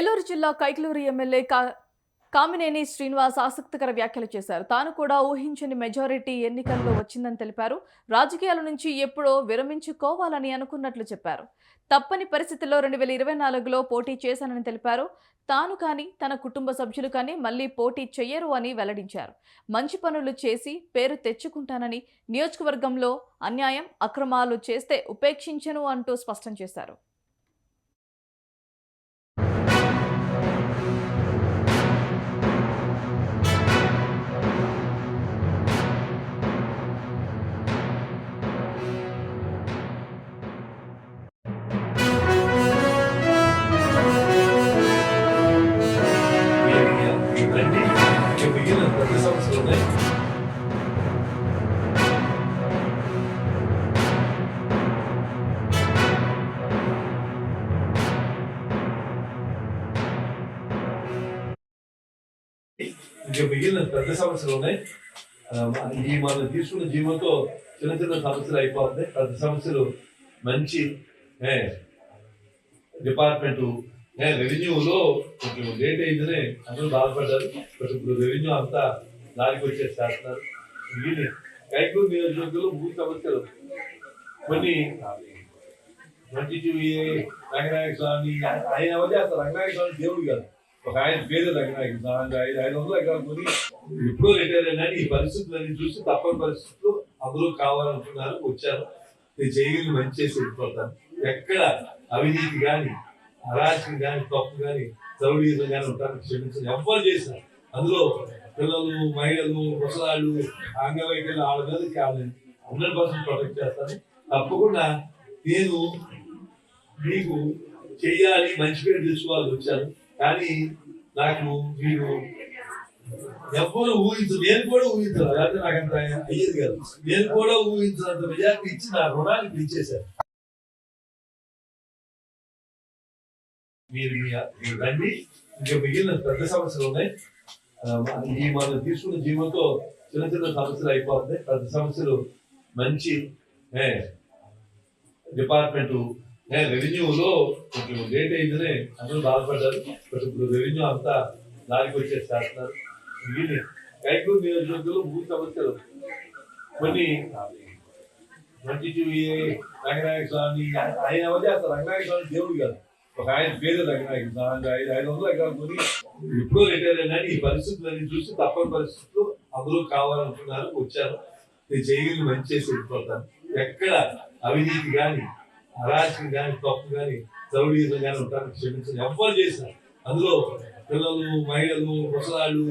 ఏలూరు జిల్లా కైకలూరు ఎమ్మెల్యే కా కామినేని శ్రీనివాస్ ఆసక్తికర వ్యాఖ్యలు చేశారు. తాను కూడా ఊహించని మెజారిటీ ఎన్నికల్లో వచ్చిందని తెలిపారు. రాజకీయాల నుంచి ఎప్పుడో విరమించుకోవాలని అనుకున్నట్లు చెప్పారు. తప్పని పరిస్థితుల్లో రెండు వేల ఇరవై నాలుగులో పోటీ చేశానని తెలిపారు. తాను కానీ తన కుటుంబ సభ్యులు కానీ మళ్ళీ పోటీ చేయరు అని వెల్లడించారు. మంచి పనులు చేసి పేరు తెచ్చుకుంటానని నియోజకవర్గంలో అన్యాయం అక్రమాలు చేస్తే ఉపేక్షించను అంటూ స్పష్టం చేశారు. ఇంకా మిగిలిన పెద్ద సమస్యలు ఉన్నాయి. ఈ మనం తీసుకున్న జీవంతో చిన్న చిన్న సమస్యలు అయిపోతున్నాయి పెద్ద సమస్యలు మంచి డిపార్ట్మెంట్ రెవెన్యూలో కొంచెం లేట్ అయిందని అందరూ బాధపడ్డారు. బట్ ఇప్పుడు రెవెన్యూ అంతా దానికి వచ్చేసి మిగిలిన కైకూరు నియోజకవర్గంలో మూడు సమస్యలు. కొన్ని మంచి టూ రంగనాయక స్వామి ఆయన ఎవరు చేస్తారు రంగనాయక స్వామి దేవుడు కాదు. ఒక ఆయన పేరు రంగనాయక ఐదు ఐదు వందలు ఎకరాలు కొని ఎప్పుడో రిటైర్ అయినా ఈ పరిస్థితులన్నీ చూసి తప్పని పరిస్థితులు అందరూ కావాలనుకున్నాను వచ్చాను నేను చేయగలిగిన మంచి చేసి వెళ్ళిపోతాను ఎక్కడ అవినీతి కానీ అరాచకం కానీ తప్పు కానీ దౌడీయులు కానీ ఉంటారు. క్షమించండి. ఎవ్వరు చేశారు అందులో పిల్లలు మహిళలు ముసలాళ్ళు అంగవైకల్యం వాళ్ళ మీదకి హండ్రెడ్ పర్సెంట్ ప్రొటెక్ట్ చేస్తాను తప్పకుండా నేను మీకు చెయ్యాలి మంచి పేరు తెలుసుకోవాలని వచ్చాను. కానీ నాకు మీరు ఎవ్వరు ఊహించు నేను కూడా ఊహించరు లేకపోతే నాకు అంత అయ్యేది కాదు. నేను కూడా ఊహించినంత మెజార్టీ ఇచ్చి నా రుణాన్ని పిలిచేశారు మీరు మీరు రండి. ఇంకా మిగిలిన పెద్ద సమస్యలు ఉన్నాయి. ఈ మనం తీసుకున్న జీవంతో చిన్న చిన్న సమస్యలు అయిపోతున్నాయి. పెద్ద సమస్యలు మంచి డిపార్ట్మెంట్ రెవెన్యూలో కొంచెం లేట్ అయిందని అందరూ బాధపడ్డారు. బట్ ఇప్పుడు రెవెన్యూ అంతా దానికి వచ్చేసి చేస్తున్నారు. కైకూరు నియోజకవర్గంలో మూడు సమస్యలు కొన్ని మంచి రంగనాయక స్వామి ఆయన ఎవరి అసలు రంగనాయక స్వామి దేవుడు కాదు. ఒక ఆయన పేరు రంగనాయక స్వామి. ఐదు ఐదు వందలు ఎకరాలు కొని ఎప్పుడో రిటైర్ అయినా ఈ పరిస్థితులన్నీ చూసి తప్పని పరిస్థితులు అందులో కావాలనుకున్నారు వచ్చారు. నేను చేయగలిగిన మంచి చేసి వెళ్ళిపోతాను. ఎక్కడ అవినీతి కానీ అరాచకం కానీ తప్పు కానీ దౌడీయులు కానీ ఉంటారు క్షమించండి. ఎవ్వరు చేసిన అందులో పిల్లలు మహిళలు ముసలాళ్ళు